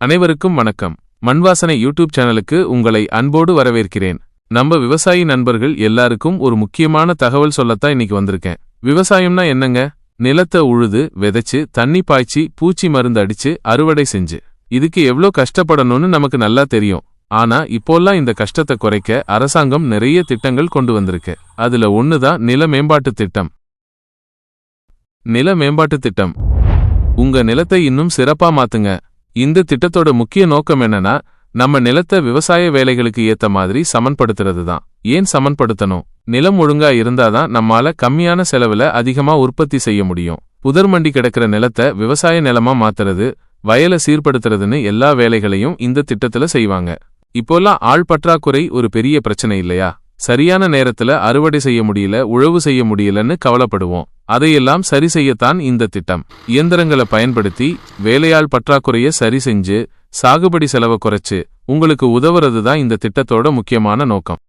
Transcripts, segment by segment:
அனைவருக்கும் வணக்கம். மண்வாசனை யூடியூப் சேனலுக்கு உங்களை அன்போடு வரவேற்கிறேன். நம்ம விவசாயி நண்பர்கள் எல்லாருக்கும் ஒரு முக்கியமான தகவல் சொல்லத்தான் இன்னைக்கு வந்திருக்கேன். விவசாயம்னா என்னங்க? நிலத்தை உழுது விதைச்சு தண்ணி பாய்ச்சி பூச்சி மருந்து அடிச்சு அறுவடை செஞ்சு. இதுக்கு எவ்ளோ கஷ்டப்படணும்னு நமக்கு நல்லா தெரியும். ஆனா இப்போல்லாம் இந்த கஷ்டத்தை குறைக்க அரசாங்கம் நிறைய திட்டங்கள் கொண்டு வந்திருக்கு. அதுல ஒண்ணுதான் நில மேம்பாட்டு திட்டம். நில மேம்பாட்டு திட்டம். உங்க நிலத்தை இன்னும் சிறப்பா மாத்துங்க. இந்த திட்டத்தோட முக்கிய நோக்கம் என்னன்னா நம்ம நிலத்தை விவசாய வேலைகளுக்கு ஏத்த மாதிரி சமன்படுத்துறது தான் ஏன் சமன்படுத்தணும்? நிலம் ஒழுங்கா இருந்தாதான் நம்மால கம்மியான செலவுல அதிகமா உற்பத்தி செய்ய முடியும். புதர் மண்டி கிடக்கிற நிலத்தை விவசாய நிலமா மாத்துறது வயலை சீர்படுத்துறதுன்னு எல்லா வேலைகளையும் இந்த திட்டத்துல செய்வாங்க. இப்போல்லாம் ஆள் பற்றாக்குறை ஒரு பெரிய பிரச்சனை இல்லையா? சரியான நேரத்துல அறுவடை செய்ய முடியல உழவு செய்ய முடியலன்னு கவலைப்படுவோம். அதையெல்லாம் சரி செய்யத்தான் இந்த திட்டம். இயந்திரங்களை பயன்படுத்தி வேலையாள் பற்றாக்குறைய சரி செஞ்சு சாகுபடி செலவை குறைச்சு உங்களுக்கு உதவுறது தான் இந்த திட்டத்தோட முக்கியமான நோக்கம்.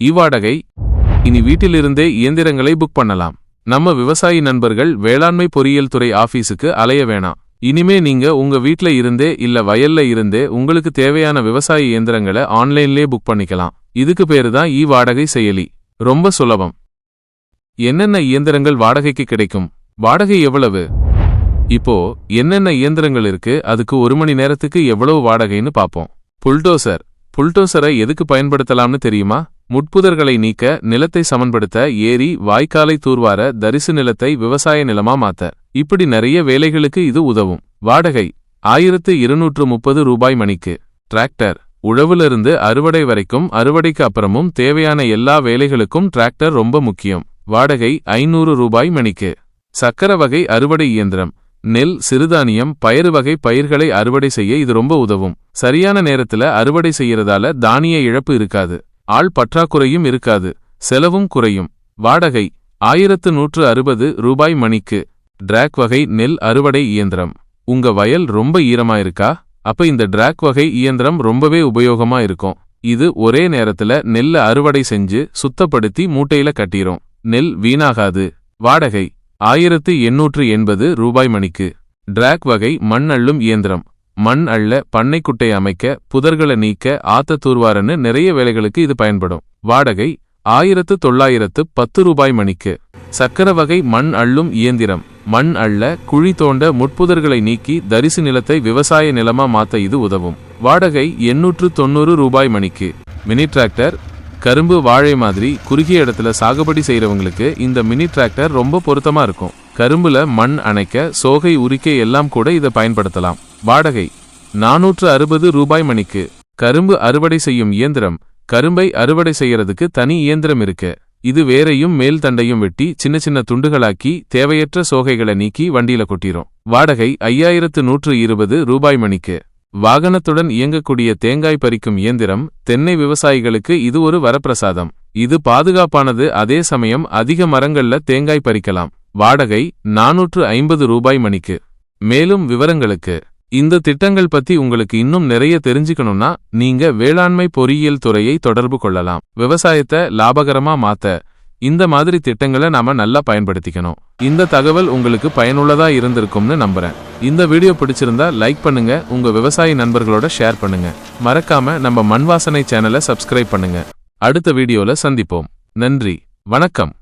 இவ்வாடகை இனி வீட்டிலிருந்தே இயந்திரங்களை புக் பண்ணலாம். நம்ம விவசாயி நண்பர்கள் வேளாண்மை பொறியியல் துறை ஆபீஸுக்கு அலைய வேணாம். இனிமே நீங்க உங்க வீட்ல இருந்தே இல்ல வயல்ல இருந்தே உங்களுக்கு தேவையான விவசாய இயந்திரங்களை ஆன்லைன்லயே புக் பண்ணிக்கலாம். இதுக்கு பேரு தான் இ வாடகை செயலி. ரொம்ப சுலபம். என்னென்ன இயந்திரங்கள் வாடகைக்கு கிடைக்கும்? வாடகை எவ்வளவு? இப்போ என்னென்ன இயந்திரங்கள் இருக்கு? அதுக்கு ஒரு மணி நேரத்துக்கு எவ்வளவு வாடகைன்னு பாப்போம் புல்டோசர். புல்டோசரை எதுக்கு பயன்படுத்தலாம்னு தெரியுமா? முட்புதர்களை நீக்க நிலத்தை சமன்படுத்த ஏரி வாய்க்காலை தூர்வார தரிசு நிலத்தை விவசாய நிலமா மாத்த. இப்படி நிறைய வேலைகளுக்கு இது உதவும். வாடகை ஆயிரத்து இருநூற்று முப்பது ரூபாய் மணிக்கு. டிராக்டர் உழவுலிருந்து அறுவடை வரைக்கும் அறுவடைக்கு அப்புறமும் தேவையான எல்லா வேலைகளுக்கும் டிராக்டர் ரொம்ப முக்கியம். வாடகை ஐநூறு ரூபாய் மணிக்கு. சக்கர வகை அறுவடை இயந்திரம் நெல் சிறுதானியம் பயிறு வகை பயிர்களை அறுவடை செய்ய இது ரொம்ப உதவும். சரியான நேரத்துல அறுவடை செய்யறதால தானிய இழப்பு இருக்காது. ஆள் பற்றாக்குறையும் இருக்காது செலவும் குறையும். வாடகை ஆயிரத்து நூற்று அறுபது ரூபாய் மணிக்கு. டிராக் வகை நெல் அறுவடை இயந்திரம். உங்க வயல் ரொம்ப ஈரமா இருக்கா? அப்ப இந்த டிராக் வகை இயந்திரம் ரொம்பவே உபயோகமா இருக்கும். இது ஒரே நேரத்துல நெல்ல அறுவடை செஞ்சு சுத்தப்படுத்தி மூட்டையில கட்டிரும். நெல் வீணாகாது. வாடகை ஆயிரத்து எண்ணூற்று எண்பது ரூபாய் மணிக்கு. டிராக் வகை மண் அள்ளும் இயந்திரம். மண் அள்ள பண்ணைக்குட்டை அமைக்க புதர்களை நீக்க ஆத்த தூர்வாரன்னு நிறைய வேலைகளுக்கு இது பயன்படும். வாடகை ஆயிரத்து தொள்ளாயிரத்து பத்து ரூபாய் மணிக்கு. சக்கர வகை மண் அள்ளும் இயந்திரம். மண் அள்ள குழி தோண்ட முட்புதர்களை நீக்கி தரிசு நிலத்தை விவசாய நிலமா மாத்த இது உதவும். வாடகை எண்ணூற்று தொண்ணூறு ரூபாய் மணிக்கு. மினி டிராக்டர் கரும்பு வாழை மாதிரி குறுகிய இடத்துல சாகுபடி செய்யறவங்களுக்கு இந்த மினி டிராக்டர் ரொம்ப பொருத்தமா இருக்கும். கரும்புல மண் அணைக்க சோகை உரிக்க எல்லாம் கூட இதை பயன்படுத்தலாம். வாடகை. நானூற்று அறுபது ரூபாய் மணிக்கு. கரும்பு அறுவடை செய்யும் இயந்திரம். கரும்பை அறுவடை செய்யறதுக்கு தனி இயந்திரம் இருக்கு. இது வேறையும் மேல் தண்டையும் வெட்டி சின்ன சின்ன துண்டுகளாக்கி தேவையற்ற சோகைகளை நீக்கி வண்டியில கொட்டிரும். வாடகை ஐயாயிரத்து நூற்று இருபது ரூபாய் மணிக்கு. வாகனத்துடன் இயங்கக்கூடிய தேங்காய் பறிக்கும் இயந்திரம். தென்னை விவசாயிகளுக்கு இது ஒரு வரப்பிரசாதம். இது பாதுகாப்பானது. அதே சமயம் அதிக மரங்கள்ல தேங்காய் பறிக்கலாம். வாடகை நானூற்று ஐம்பது ரூபாய் மணிக்கு. மேலும் விவரங்களுக்கு இந்த திட்டங்கள் பத்தி உங்களுக்கு இன்னும் நிறைய தெரிஞ்சுக்கணும்னா நீங்க வேளாண்மை பொறியியல் துறையை தொடர்பு கொள்ளலாம். விவசாயத்தை லாபகரமா மாத்த இந்த மாதிரி திட்டங்களை நாம நல்லா பயன்படுத்திக்கணும். இந்த தகவல் உங்களுக்கு பயனுள்ளதா இருந்திருக்கும்னு நம்புறேன். இந்த வீடியோ பிடிச்சிருந்தா லைக் பண்ணுங்க உங்க விவசாய நண்பர்களோட ஷேர் பண்ணுங்க. மறக்காம நம்ம மண்வாசனை சேனலை சப்ஸ்கிரைப் பண்ணுங்க. அடுத்த வீடியோல சந்திப்போம். நன்றி. வணக்கம்.